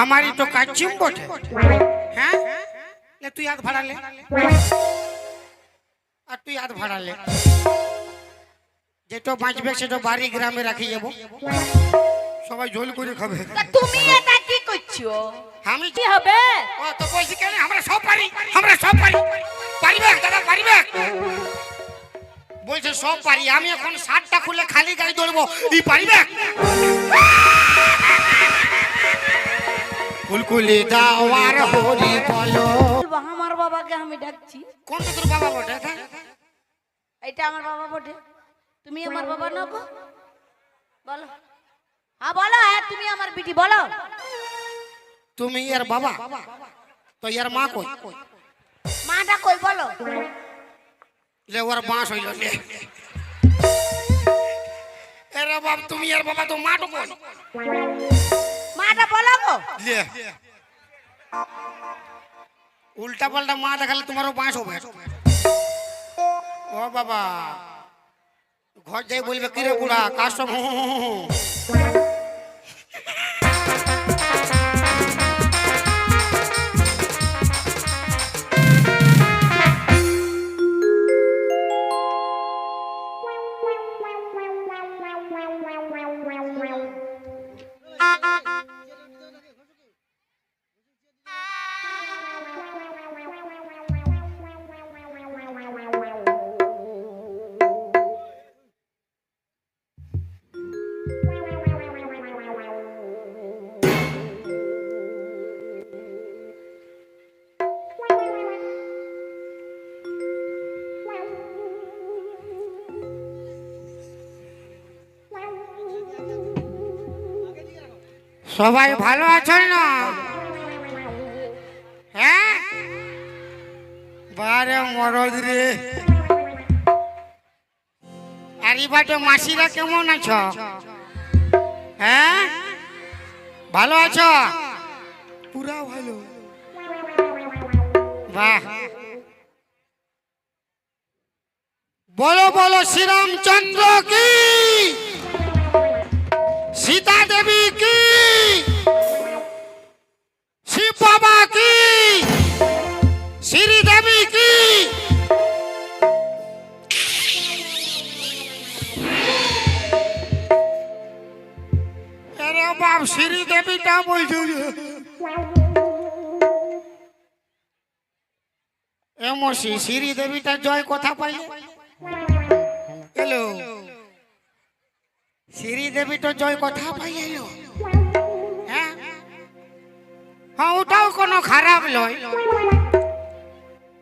আমারই তো কাচ্চিম বটে। হ্যাঁ? তুই হাত ভাড়ালে আর তুই হাত ভাড়ালে যেটা বাঁচবে সেটা বাড়ি গ্রামে রাখি যাব সবাই ঝোল করে খাবে। তুমি এটা কি করছ? আমি কি হবে? ও তো বলছি কেন? আমরা সব পারি। আমরা সব পারি। পারিবে? দাদা পারিবে? বলছে সব পারি। আমি এখন শার্টটা খুলে খালি গাড়ি দৌড়বো ই পারিবে? কুলকুলি দাওয়ার হলি বলো। বলব, আমার বাবাকে আমি ডাকছি। কোনটা তোর বাবা বটে? এটা আমার বাবা বটে। তুমি আমার বাবা না গো? বলো। হ্যাঁ বলো হ্যাঁ তুমি আমার বিটি বলো। তুমি ইয়ার বাবা? তো ইয়ার মা কই? মাটা কই বলো। লে ওর বাঁশ হইল লে। এরে বাপ তুমি ইয়ার বাবা তো মা তো কই? মাটা বলাবো লে উল্টা পাল্টা মা দেখালে তোমারও বাঁশ হবে। ও বাবা। ঘর যাই বলবে, কিরে বুড়া কাস্টম সবাই ভালো আছেন না? হ্যাঁ? বারে মরদ রে। আর বাটে মাসিরা কেমন আছো? হ্যাঁ? ভালো আছো? পুরা ভালো। বাহ। বলো বলো শ্রীরামচন্দ্র কি? দেবীটা বলছো। এমসি শ্রী দেবীটা জয় কথা পাইলে? হ্যালো শ্রী দেবী তো জয় কথা পাই এলো। হ্যাঁ? হ্যাঁ ওটাও কোনো খারাপ নয়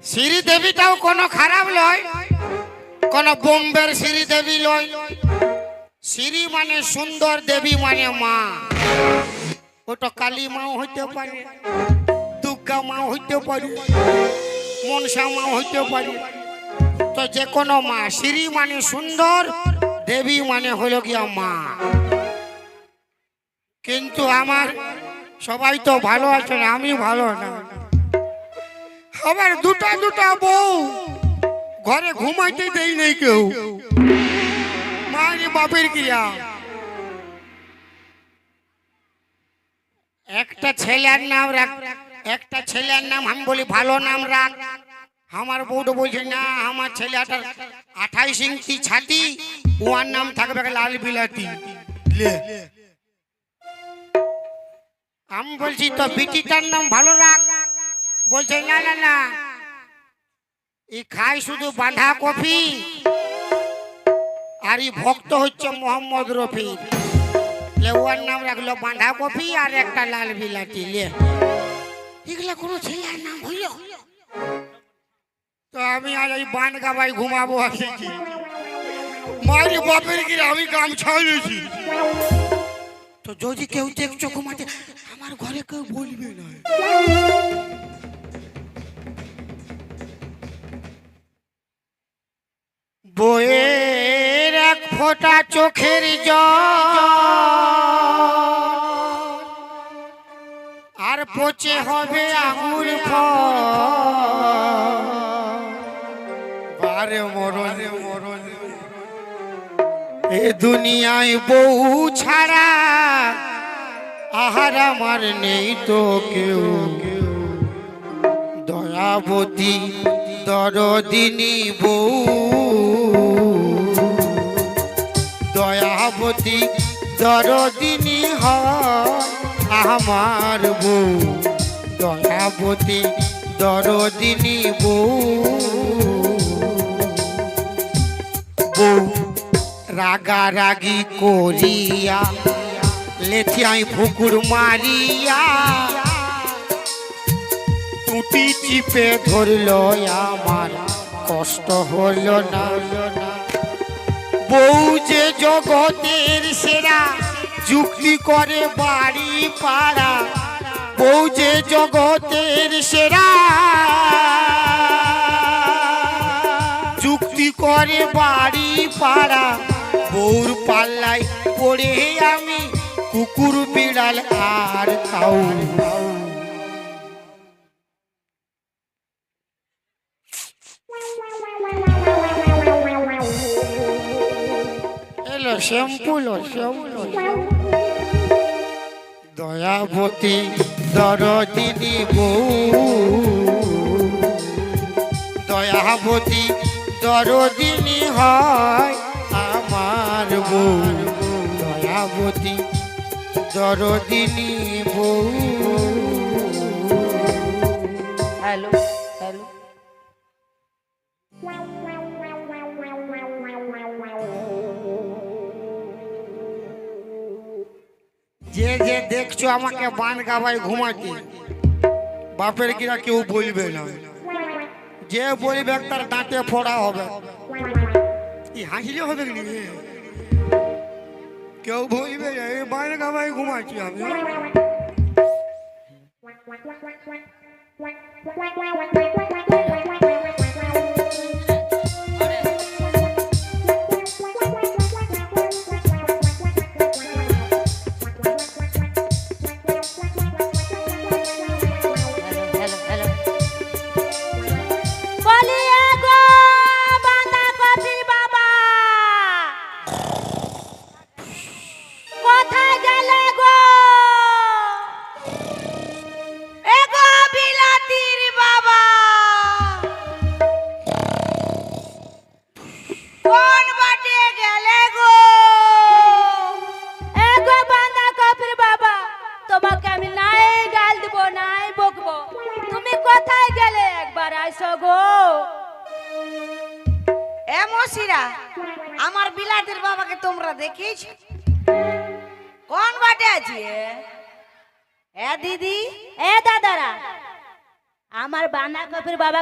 শ্রী দেবীটাও কোনো খারাপ নয় কোন বোম্বের শ্রী দেবী লয়। শ্রী মানে সুন্দর দেবী মানে মা। ওটা কালী মাও হইতে পারে, দুর্গা মাও হইতে পারে, মনসা মাও হইতে পারে। তো যে কোনো মা, শ্রী মানে সুন্দর, দেবী মানে হলো গিয়া মা। কিন্তু আমার সবাই তো ভালো আছে না আমি ভালো না। আবার দুটা দুটা বউ, ঘরে ঘুমাইতে দেই নেই কেউ। মায়ের বাপের কিয়া একটা ছেলের নাম রাখ। একটা ছেলের নাম আমি বলি ভালো নাম রাখ। আমার বউটা বলছে, না, আমার ছেলেটার আঠাইশ ইঞ্চি ছাতি ওয়ার নাম থাকবে লাল বিলাতি? আমি বলছি, তো বিটিটার নাম ভালো রাখ। বলছে, না না না। ই খায় শুধু বাঁধা কফি আর ই ভক্ত হচ্ছে মোহাম্মদ রফি ওর নাম রাখল বাঁধা কফি আর একটা লাল বিলাতি, লে। এগুলা কোনো ছেলের নাম হইল তো আমি আজ এই বান গাবাই ঘুমাবো আসেছি মারি বাপের গিয়ে আমি কাম ছাড়িয়েছি? তো যদি কেউ দেখছ ঘুমাতে, আমার ঘরে কেউ বলবে না। এক ফোঁটা চোখের আর পচে হবে আঙুর ফল। বারে মরণে মরণে। এ দুনিয়ায় বউ ছাড়া আহার আমার নেই তো কেউ। দয়াবতী দরদিনী বউ। দয়াবতী দরদিনী আমার বউ। দয়াবতী, দরদিনী বউ। বউ রাগারাগি করিয়া, লেথিয়াই ফুকুর মারিয়া, টুটি চিপে ধরল, আমার কষ্ট হলো না। বউ যে জগতের সেরা, যুক্তি করে বাড়ি পাড়া। বউ যে জগতের সেরা, যুক্তি করে বাড়ি পাড়া। বউর পাল্লায় পড়ে আমি কুকুর বিড়াল আর খাও শ্যাম্পুলো শ্যাম্পু দয়াবতী দরদিনী বউ দয়াবতী দরদিনী হয় আমার বউ দয়াবতী দরদিনী হ্যালো হ্যালো দেখছ আমাকে বান গাবায় ঘুমাতে? বাপের কিনা কেউ বলবে না। যে বলবে তার দাঁতে ফোড়া হবে। হাসলে হবে? কেউ বলবে বান গাবায় ঘুমাচ্ছি আমি। হ্যালো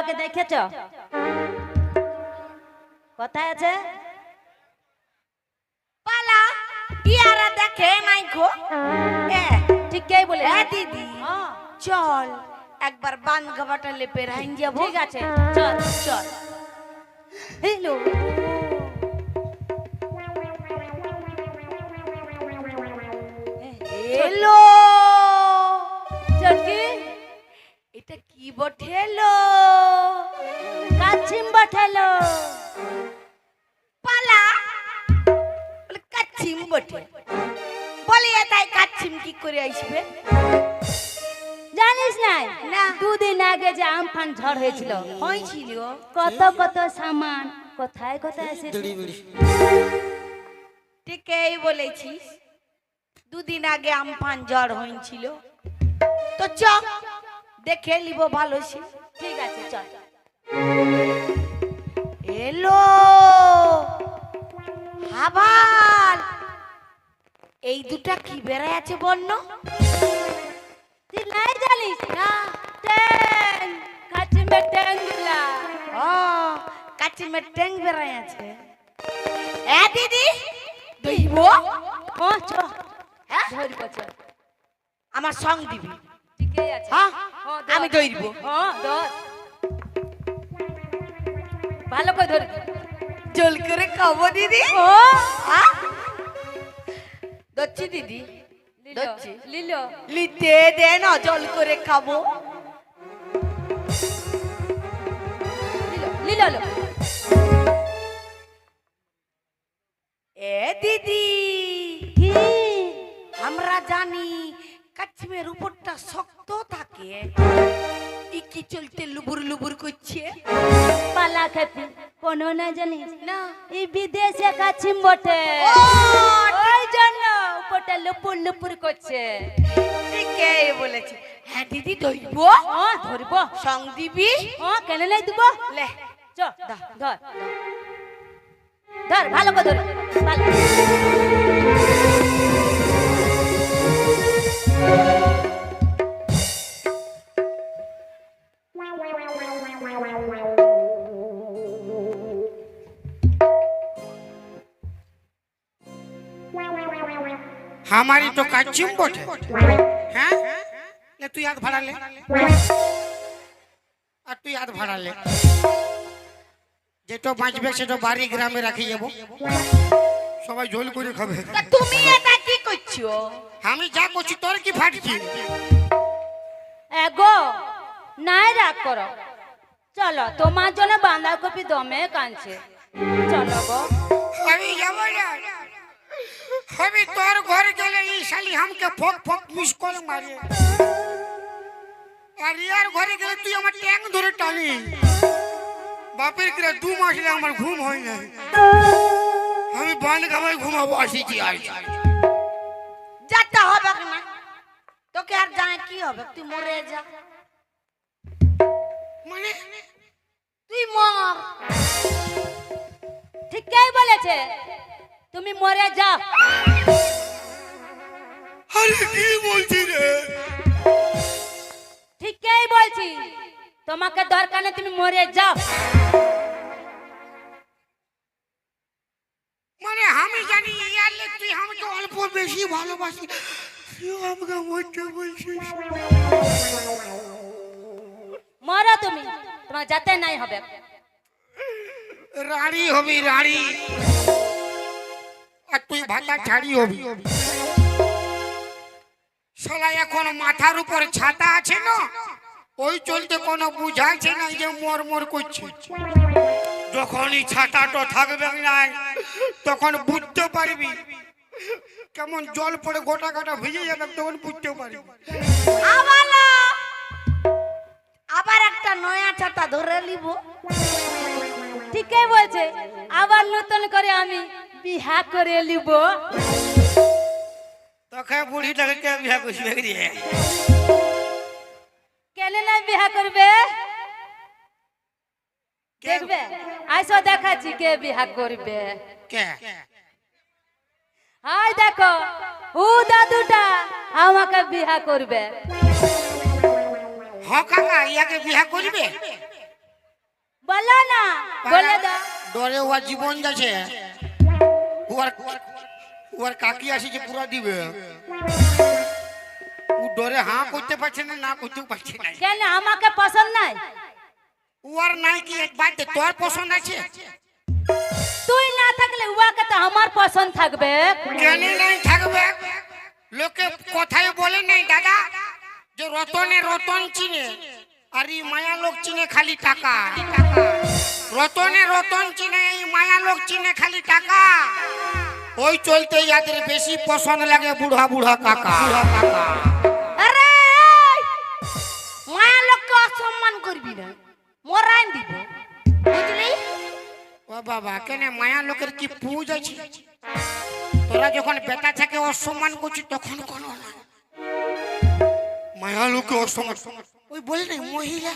বাবাকে দেখেছ? কোথায় আছে? পালা ইয়ারা দেখে নাই গো। এ ঠিকই বলে এ দিদি চল একবার বান গাবাটা লেপে রাইন যাব। ঠিক আছে চল চল। হ্যালো হ্যালো কি বঠেলো? কাছিম বঠেলো। পালা। বলে কাছিম বটে বলে তাই কাছিম কি করে আসবে? জানিস নাই? না। দুদিন আগে যে আমফান ঝড় হয়েছিল। হয়েছিল। কত কত সামান। কোথায় কোথায় এসেছে? ঠিকই বলেছিস। দুদিন আগে আমফান জ্বর হয়েছিল। তো চ দেখে নিব ভালো ঠিক আছে চল। এলো। হাবাল! এই দুটা কি বেড়ায় আছে বন্য? তুই নাই জানিস না ট্যাং কাচিমে ট্যাং দিলা ও ট্যাং বেড়ায় আছে। এ দিদি! দইব ও চ। হ্যাঁ? ধরব আমার সং দিবি। হ্যাঁ? ধর। আমি হ্যাঁ ভালো করে ধরবি জল করে খাব দিদি। ও দচ্ছি দিদি। দচ্ছি। লিলো। লিতে দে না জল করে খাব। লিলো। এ দিদি কি? আমরা জানি কাছিমের উপরটা শক্ত থাকে। কি চলতে লুবুর লুবুর করছে। পালা খেপি কোনো না জানিস না। এই বিদেশে কাছিম বটে। ওই জন্য উপরটা লুপুর লুপুর করছে। ঠিকই বলেছে? হ্যাঁ দিদি ধরব। ধরব। সং দিবি? ও কেন নাই দিব লে। চ ধর ধর। ধর ভালো করে ধর। ভালো। আমারই তো কাজ বটে হ্যাঁ? তুই হাত ভাড়ালে। আর তুই হাত ভাড়ালে। যেটা বাঁচবে সেটা বাড়ি গ্রামে রাখি যাব সবাই ঝোল করে খাবে। তুমি এটা কি করছ? আমি যা করছি তোর কি ফাটছি? এগো নাই রাগ কর। চলো তোমার জন্য বাঁধাকপি দমে কাঁচে চলো গো। আমি যাব না। আমি তোর ঘর গেলে এই শালি আমাকে ফক ফক মিস কল মারে। আর ইয়ার ঘরে গেলে তুই আমার ট্যাং ধরে টানি বাপের কিরা দু মাস আমার ঘুম হয় না আমি বান খাবাই ঘুমাবো আসিছি আর যেতে হবে না তোকে আর জানে কি হবে তুই মরে যা। মানে? তুই মর। ঠিকই বলেছে। তুমি মরে যাও আরে কি বলছি রে? ঠিকই বলছি। তোমাকে দরকার নেই তুমি মরে যাও। মানে আমি জানি ইয়ারলে তুই আমাকে অল্প বেশি ভালোবাসি তুই আমাকে মরতে বলছিস মরো তুমি তোমার যাতে নাই হবে। রাড়ি হবি রাড়ি আর তুই ভাতা ছাড়ি হবি শালা, এখন মাথার উপর ছাতা আছে না? ওই চলতে কোনো বুঝাচ্ছে না যে মর মর করছে। যখনই ছাতাটা থাকবে না, তখন বুঝতে পারবি। কেমন জল পড়ে গোটা গোটা ভিজে যাবে, তখন বুঝতে পারবি। আবার আবার একটা নয়া ছাতা ধরে নিব। ঠিকই বলছে, আবার নতুন করে আমি বিহা করে নিব তোকে বুড়িটাকে কে বিয়া করছিবে রে? কেন না বিহা করবে? দেখবে? আইসো দেখাচ্ছি কে বিহা করবে। কে? হাই দেখো ও দাদুটা আমাকে বিহা করবে। হ কাকা ইয়াকে বিয়া করবে? বলো না বলে দাও। ডরে ওর জীবন যাচ্ছে। ওর ওর কাকি আসি যে পুরা দিবে। ও ডরে হাঁ করতে পারছে না না করতেও পারছে না। কেন আমাকে পছন্দ নাই? ওর নাই কি এক বাদ দে, তোর পছন্দ আছে? তুই না থাকলে উয়াকে তো আমার পছন্দ থাকবে। কেন নাই থাকবে? লোকে কথাই বলে নাই দাদা যে রতনে রতন চিনে আর এই মায়া লোক চিনে খালি টাকা। রতনে রতন চিনে এই মায়া লোক চিনে খালি টাকা। ওই চলতে যাদের বেশি পছন্দ লাগে বুড়া বুড়া কাকা। কাকা আরে মায়া লোককে অসম্মান করবি না। মরাই দিব। বুঝলি? ও বাবা কেন মায়া লোকের কি পুজ আছে? তোরা যখন বেটা থেকে অসম্মান করছিস তখন কোনো না। মায়া লোকে অসম্মান। ওই বলে না মহিলা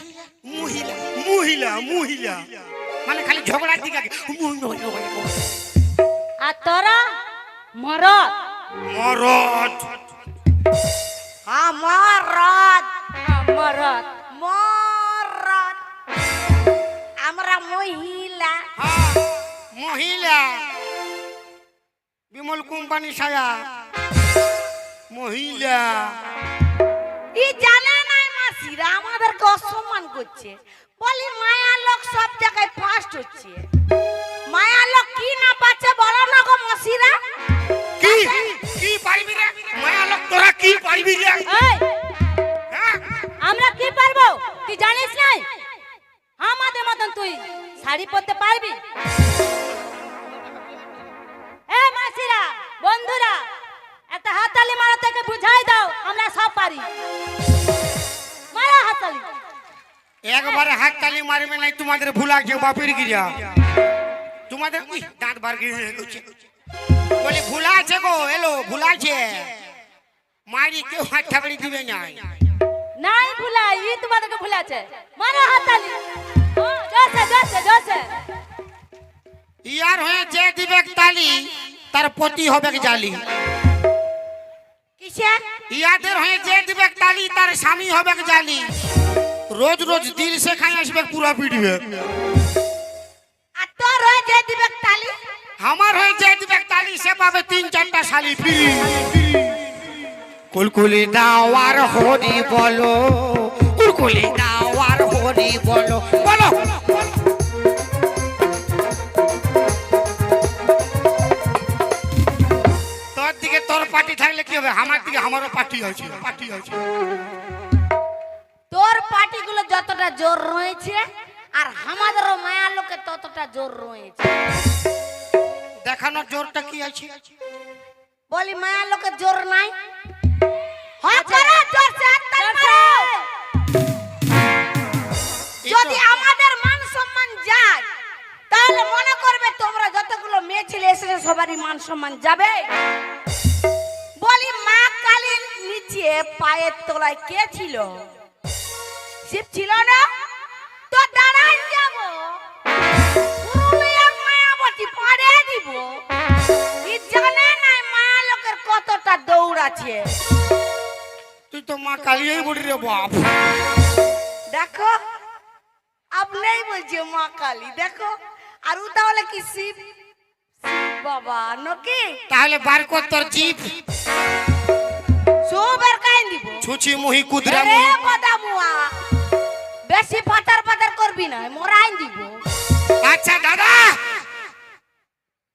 মহিলা মহিলা মহিলা। মানে খালি ঝগড়ার দিকে। আর তোরা? মরদ। মরদ। হ্যাঁ, মরদ। মরদ। আমরা মহিলা। মহিলা। বিমল কোম্পানি সায়া। মহিলা। ই জানে নাই মাসিরা আমাদেরকে অসম্মান করছে? বলি মায়া লোক সব জায়গায় ফার্স্ট হচ্ছে। মায়া লোক কি না পাচ্ছে বলো না গো মাসিরা কি কি পারবি রে? মায়া লোক তোরা কি পারবি রে? আমরা কি পারব? তুই জানিস নাই? আমাদের মতন তুই শাড়ি পরতে পারবি? এ মাসিরা বন্ধুরা একটা একটা হাততালি মারো থেকে বুঝাই দাও আমরা সব পারি। মারো হাততালি। একবারে হাততালি মারবে নাই তোমাদের ভুলা যে বাপের গিরা তোমাদের দাঁত বার গিয়ে। বলি ভুলা আছে গো এলো ভুলা আছে মারি কেউ হাত ঠাকড়ি দিবে নাই নাই ভুলাই ই তোমাদেরকে ভুলাছে মারো হাততালি। ও, জোরসে জোরসে জোরসে। ইয়ার হয়ে যে দিবে তালি তার পতি হবে জালি। কিসে? ইয়াদের হয়ে যে দিবে তালি তার স্বামী হবে জালি। রোজ রোজ দিল সে খাই আসবে পুরা পিটবে আর তোর হয়ে যে দিবে তালি? আমার হয়ে যে তালি সে পাবে তিন চারটা শালি ফ্রি। কুলকুলি দাওয়ার হরি বলো কুলকুলি দাওয়ার হরি বলো বলো। তোর দিকে তোর পার্টি থাকলে কি হবে? আমার দিকে আমারও পার্টি আছে পার্টি আছে তোর পার্টিগুলো যতটা জোর রয়েছে আর আমাদেরও মায়া লোকে ততটা জোর রয়েছে। দেখানোর জোরটা কি আছে? বলি মায়া লোকে জোর নাই। যদি আমাদের মান সম্মান যায় তাহলে মনে করবে তোমরা যতগুলো মেয়ে ছেলে এসেছে সবারই মান সম্মান যাবে। বলি মা কালীর নিচে পায়ের তলায় কে ছিল? শিব ছিল না? আছে। তুই তো মা কালিয়াই বলি রে বাপ। দেখো আপনিই বলছে মা কালী দেখো। আর ও তাহলে কি শিব? বাবা নকি তাহলে বার কর তোর জিপ সবের কাহিন দিব ছুচি মুহি কুদরা মুহি। বাদামুয়া বেশি পাতার পাতার করবি না মোরাইন দিব আচ্ছা দাদা!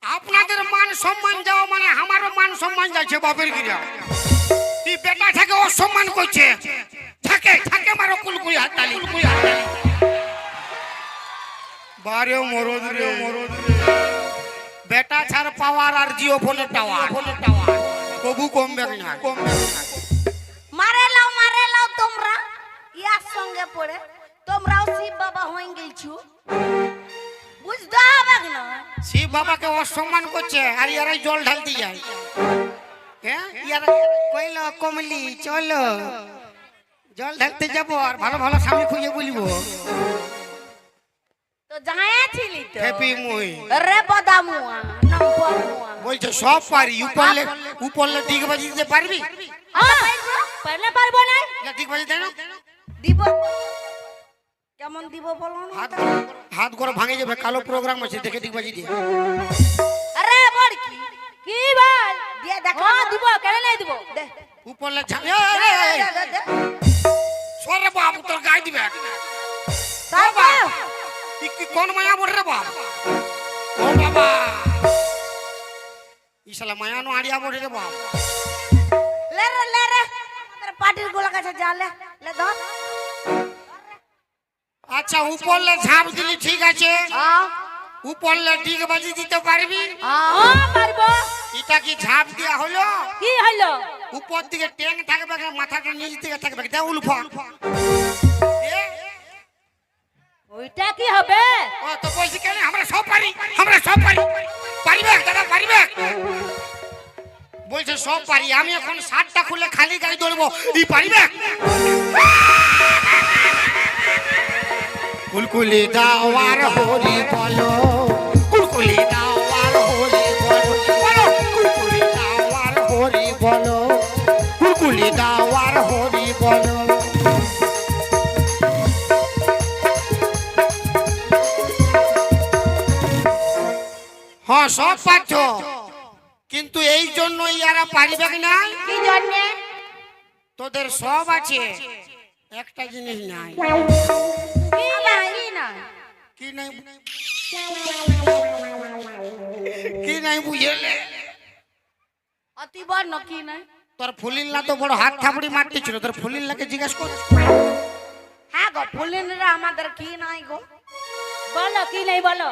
আপনাদের মান সম্মান যাওয়া মানে আমারও মান সম্মান যাচ্ছে, বাপের গিরা তুই বেটা থেকে অসম্মান করছে থাকে থাকে মারো, কুলকুলি হাততালি। কুলকুলি হাততালি বারে মরদ রে। মরদ রে বেটা ছাড় পাওয়ার আর জিও ফোনের টাওয়ার। ফোনের টাওয়ার কবু কমবে না কমবে না। মারে লাও মারে লাও তোমরা। ইয়ার সঙ্গে পড়ে। তোমরাও শিব বাবা হয়ে গেলছু। বুঝতে হবে না। শিব বাবাকে অসম্মান করছে আর ইয়ারাই জল ঢালতে যায়। হ্যাঁ ইয়ারা কইল কমলি চলো। জল ঢালতে যাব আর ভালো ভালো স্বামী খুঁজে বলব। তো যাইয়াছিলি তো? হ্যাপি মুই। রে বাদামুয়া নম্বর বলছে সব পারি উপরলে উপরলে দিক বাজি দিতে পারবি পারলে পারব না। না বাজি দেন দিব। কেমন দিব বলো না? হাত হাত করে ভাঙে যাবে কালো প্রোগ্রাম আছে দেখে দিক বাজি দিয়ে। আরে বড়কি কি? বল? দিয়ে দেখো। হ্যাঁ দিব কেন নাই দিব। দে। উপরলে ঝা- দে, এই, এই, এই, দে, দে, দে। সরে বাবু তোর গায়ে দিবে। বাবা তুই কি কোন মায়া বল রে বাপ? ও বাবা। ইশালা মায়া নো আড়িয়া বল রে বাপ। লে রে লে রে। তোর পাটির গোলা কাছে যা লে। লে ধর। আচ্ছা উপরলে ঝাঁপ দিলি ঠিক আছে। উপরলে ডিগ বাজি দিতে পারবি? এটা কি ঝাঁপ দেওয়া হলো? কি হলো? উপর দিকে ট্যাং থাকবে মাথাটা নিচ দিকে থাকবে দেখ উলফা। এ, ওইটা কি হবে? ও তো বলছি কেন? আমরা সব পারি আমরা সব পারি। পারিবে দাদা পারিবে বলছে সব পারি আমি এখন শার্টটা খুলে খালি গাড়ি দৌড়বো ই পারিবে কুলকুলি দাওয়ার হরি বলো। কুলকুলি দাওয়ার হরি বলো। বলো কুলকুলি দাওয়ার হরি বলো। কুলকুলি দাওয়ার হরি বলো। হ্যাঁ সব পাচ্ছ। কিন্তু এই জন্য ইয়ারা পারিবে না? কি জন্যে? তোদের সব আছে। একটা জিনিস নাই। কি নাই কি নাই বুঝলে অতি বর্ণ কি নাই? তোর ফুলিল্লা তো বড় হাত থাপড়ি মারতে ছিল তোর ফুলিল্লাকে জিজ্ঞাসা কর। হ্যাঁ গো ফুলিনরা আমাদের কি নাই গো? বলো কি নাই বলো?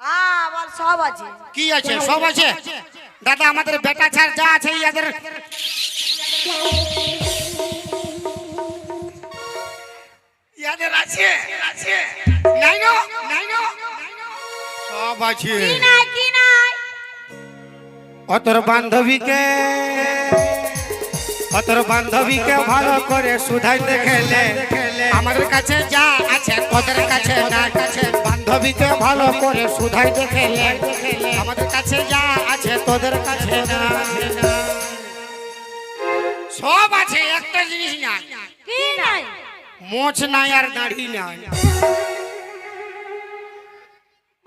আ, আবার সব আছে। কি আছে? সব আছে? দাদা আমাদের বেটা ছাড় যা আছে ইয়াদের আছে? নাই না নাই না সব আছে। কি নাই কি নাই? অতর বান্ধবীকে অতর বান্ধবীকে ভালো করে সুধাইতে খেলে আমাদের কাছে যা আছে তোদের কাছে না কাছে বান্ধবীকে ভালো করে সুধাইতে খেলে আমাদের কাছে যা আছে তোদের কাছে না সব আছে একটা জিনিস নাই। কি নাই? মোচ নাই আর দাড়ি নাই।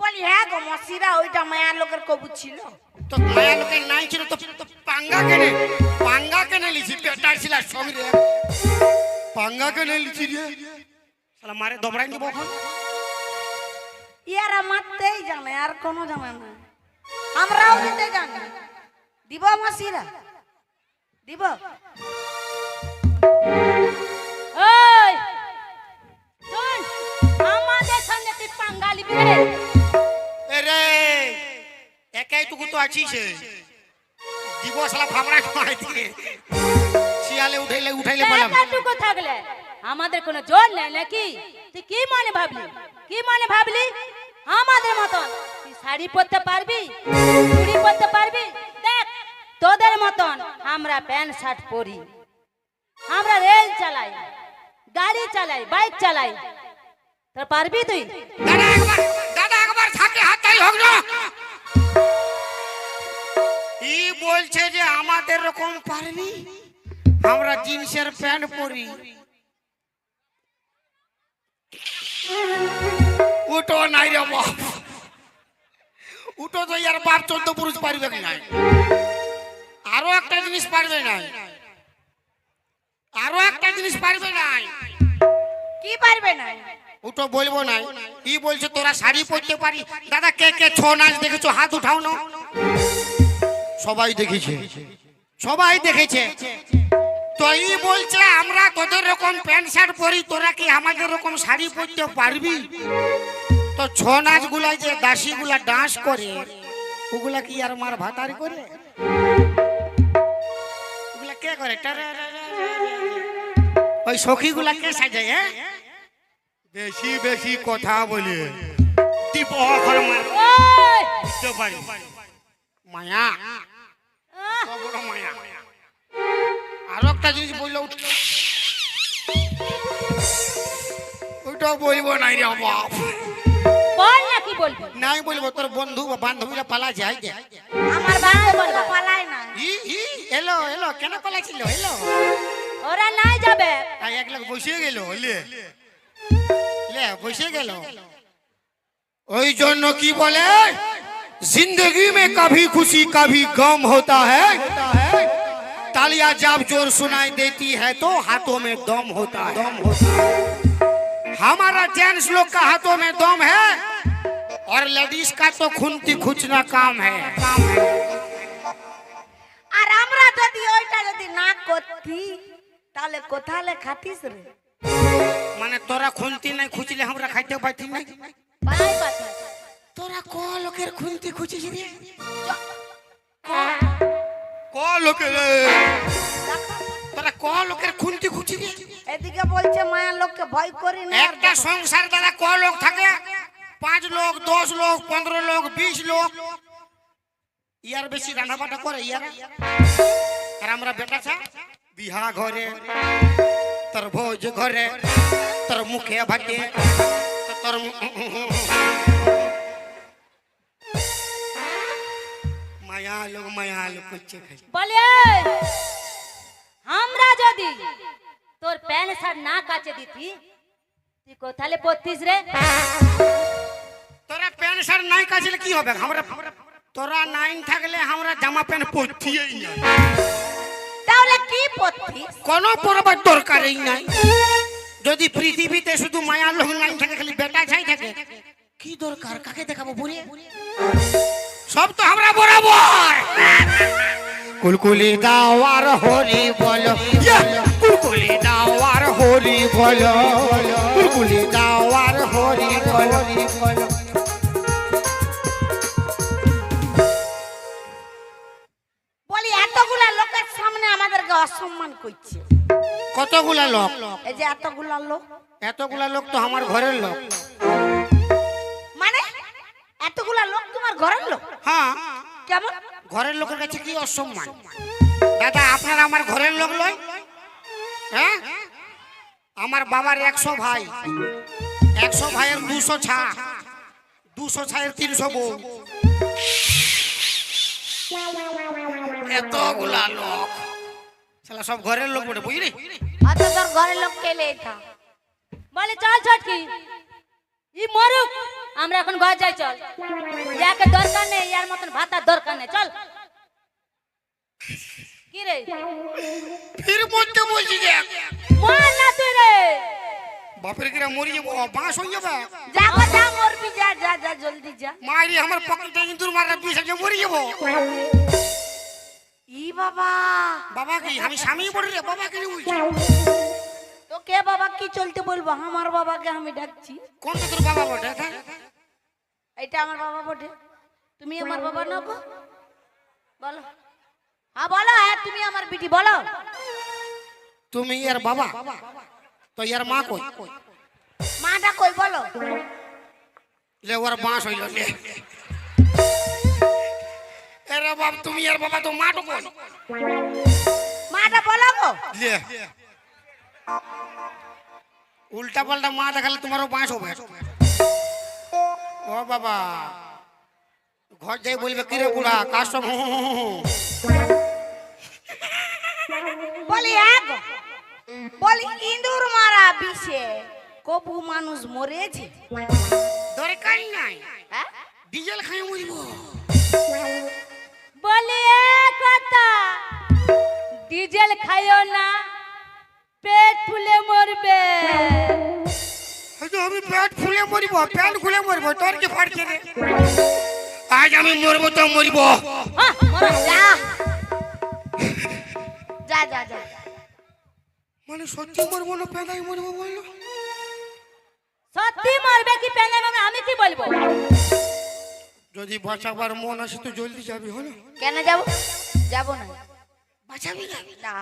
বলি হ্যাঁ গো মসিরা ওইটা মায়ার লোকের কবুত ছিল। তো মায়া লোকের নাই ছিল তো পাঙ্গা কেনে পাঙ্গা কেনে লিছি? পেটার ছিল সঙ্গে পাঙ্গা কেনে লিছি রে? শালা মারে দমরাই দিব এখন। ইয়ারা মারতেই জানে আর কোনো জানে না। আমরাও দিতে জানি। দিব মাসিরা? দিব? বিয়ে রে একাই টুকু তো আছিস দিয়ে। শিয়ালে উঠাইলে উঠাইলে বললাম এতটুকু থাকলে আমাদের কোনো জোর নেই নাকি? তুই কি মনে ভাবলি? কি মনে ভাবলি? আমাদের মতন তুই শাড়ি পরতে পারবি? চুড়ি পরতে পারবি? দেখ তোদের মতন আমরা প্যান্ট শার্ট পরি। আমরা রেল চালাই গাড়ি চালাই বাইক চালাই তোর পারবি তুই? দাদা একবার দাদা একবার থাকে হাততালি হোক না। ই বলছে যে আমাদের রকম পারবি আমরা জিন্সের প্যান্ট পরি। উঠো নাই রে বাপ। উঠো তো ইয়ার বাপ চোদ্দ পুরুষ পারবে নাই? আরও একটা জিনিস পারবে নাই। আরও একটা জিনিস পারবে নাই। কি পারবে না উঠো বলব না ই বলছে? তোরা শাড়ি পরতে পারি? দাদা, কে কে? ছৌ নাচ দেখেছ? হাত উঠাও না। সবাই দেখেছে। সবাই দেখেছে। তো ই বলছে, আমরা তোদের রকম প্যান্ট শার্ট পরি, তোরা কি আমাদের রকম শাড়ি পরতে পারবি? তো ছৌ নাচগুলা যে দাসী গুলা ডান্স করে, ওগুলা কি আর মার ভাতারি করে? ওগুলা কে করে? ওই সখী গুলা কে সাজায় হ্যাঁ? বেশি বেশি কথা বলে। মায়া। আহ, কত বড় মায়া। আরও একটা জিনিস বলল ওইটাও বলব নাই রে বাপ বল না কি বলবি? নাই বলব তোর বন্ধু বা বান্ধবীরা পালা যায় যে আমার বান্ধব পালায় না। ই ই এলো এলো কেন পালাইছিল? এলো। ওরা নাই যাবে। তাই এক বসে গেল লে বসে গেল ওই জন্য কি বলে जिंदगी में कभी खुशी कभी गम होता है तालियां जब जोर सुनाई देती है तो हाथों में दम होता है दम होता है हमारा जेंट्स लोग का हाथों में दम है और लेडीज का तो खुनती खुचना काम है काम है আর আমরা যদি ওইটা যদি না করতি তাহলে কোথালে খাতিস রে মানে তোরা খুনতি নাই খুঁজলে আমরা খাইতে পাইতি নাই। পাতা তোরা ক লোকের খুনতি খুঁজিস রে? ক? লোকের? তোরা ক লোকের খুনতি খুঁজি রে? এদিকে বলছে মায়ের লোককে ভয় করি না। একটা সংসার দ্বারা ক লোক থাকে? পাঁচ লোক দশ লোক পনেরো লোক বিশ লোক। ইয়ার বেশি রান্না বাটা করে ইয়ার। আর আমরা বেটা ছা বিহা ঘরে। তোর ভোজ ঘরে তোর মুখে ভাতে তোর মায়া লোক মায়া লোক করছে খালি বলে "এই, আমরা যদি তোর প্যান্ট শার্ট না কাচে দিতি তুই কোথালে পড়তিস রে? তোরা প্যান্ট শার্ট নাই কাচলে কি হবে? আমরা তোরা নাইন থাকলে আমরা জামা প্যান্ট পরতেই না। তাহলে কি পড়তি কোনো পরবার দরকারই যদি পৃথিবীতে শুধু মায়ার লোক নাই থাকে, খালি বেটা ছাই থাকে, কি দরকার? কাকে দেখাবো বুড়ে? সব তো আমরা বরাবর। কুলকুলি দাও আর হরি বলো! কুলকুলি দাও আর হরি বলো। কুলকুলি দাও আর হরি বলো। লোক? এই যে এতগুলা লোক। এতগুলা লোক তো আমার ঘরের লোক। মানে এতগুলা লোক তোমার ঘরের লোক? হ্যাঁ। কেমন? ঘরের লোকের কাছে কি অসম্মান? দাদা আপনার আমার ঘরের লোক নয় হ্যাঁ? আমার বাবার একশো ভাই। একশো ভাইয়ের দুশো ছা। দুশো ছায়ের তিনশো বউ। এতগুলা লোক। শালা সব ঘরের লোক বটে বুঝলি? আচ্ছা তোর ঘরের লোক কেলে এটা? বলে চল ছটকি ই মরুক আমরা এখন ঘর যাই চল। ইয়াকে দরকার নেই ইয়ার মতন ভাতার দরকার নেই চল। কি রে? ফির মরতে বলছি যে। মর না তুই রে। বাপের কিরা মরি যাব বাঁশ হয়ে যাবে। যা যা মরবি যা যা যা জলদি যা। মারি আমার পকেটে ইঁদুর মারা দুই সাথে মরি যাব। ই বাবা। বাবা কি আমি স্বামী বলি রে বাবা কি বলছি। তো কে বাবা কি চলতে বলব? আমার বাবাকে আমি ডাকছি। কোনটা তোর বাবা বটে? হ্যাঁ? এটা আমার বাবা বটে। তুমি আমার বাবা না গো। বলো। হ্যাঁ বলো হ্যাঁ তুমি আমার বিটি বলো। তুমি এর বাবা? তো এর মা কই? মাটা কই বলো। লে ওর বাঁশ হইল লে। বাপ তুমি আর বাবা তো মাটো কই মাটা বলো গো। লে উল্টা পাল্টা মা দেখালে তোমারও বাঁশ হবে। ও বাবা ঘর যাই বলবে কিরে বুড়া কাস্টম বলি হ্যাঁ গো। বলি ইঁদুর মারা বিষে কবু মানুষ মরেছে। দরকারই নাই। হ্যাঁ? ডিজেল খাই মরিব। বলি কথা ডিজেল খাইও না পেট ফুলে মরবে। আমি পেট ফুলে মরিব পেট খুলে মরিব তোর কি ফাটছে রে? আজ আমি মরবো তো মরিব। হ্যাঁ, যা। যা যা যা। মানে সত্যি মরবো না পেদাই মরবো বলল? সত্যি মরবে কি পেলে মরবে? আমি কি বলব? যদি বাঁচাবার মন আসে তো জলদি যাবি হলো কেন যাব? যাব না। বাঁচাবি না? না।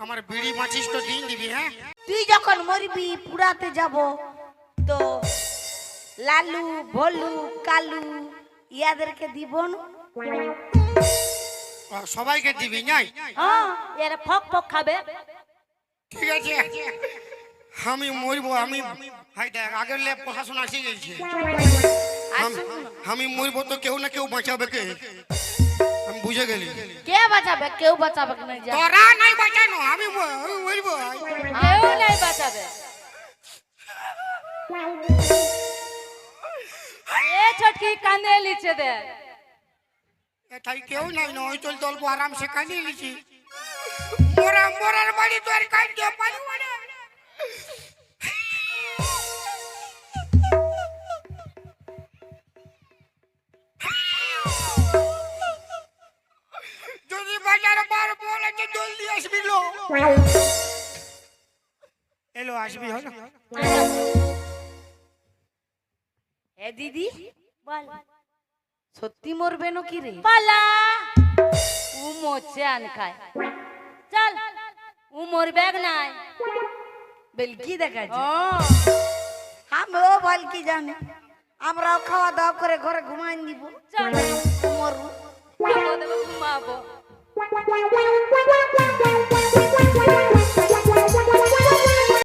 আমার বিড়ি মাছিস তো দিন দিবি হ্যাঁ? তুই যখন মরবি পুরাতে যাব। তো লালু ভলু কালু ইয়াদেরকে দিব সবাইকে দিবি নাই? হ্যাঁ এরা ফক ফক খাবে। ঠিক আছে। আমি মরবো আমি দেখ আগের লে পড়াশোনা শিখে গেছি। আম- আমি মরবো তো কেউ না কেউ বাঁচাবে কে? আমি বুঝে গেলি। কে বাঁচাবে? কেউ বাঁচাবে না তোরা নাই বাঁচানো আমি মরবো। কেউ নাই বাঁচাবে। এ ছটকি কান্দে লিচে দে। কেউ নাই না ওই চলতে অল্প আরাম সে কাঁদিয়ে মোরা মোরার বাড়ি তো আর কাঁদতে পারব না। যদি বাজার বার বলেছে জলদি আসবি লো। এলো আসবি হলো। এ দিদি বল। সত্যি মরবে না কি রে? পালা। ও মোচে আন খায় চল। ও মোর ব্যাগ নাই। বেলকি দেখা যায় আমিও বলকি জানি। আমরাও খাওয়া দাওয়া করে ঘরে ঘুমাই দিব মরু ঘুমাবো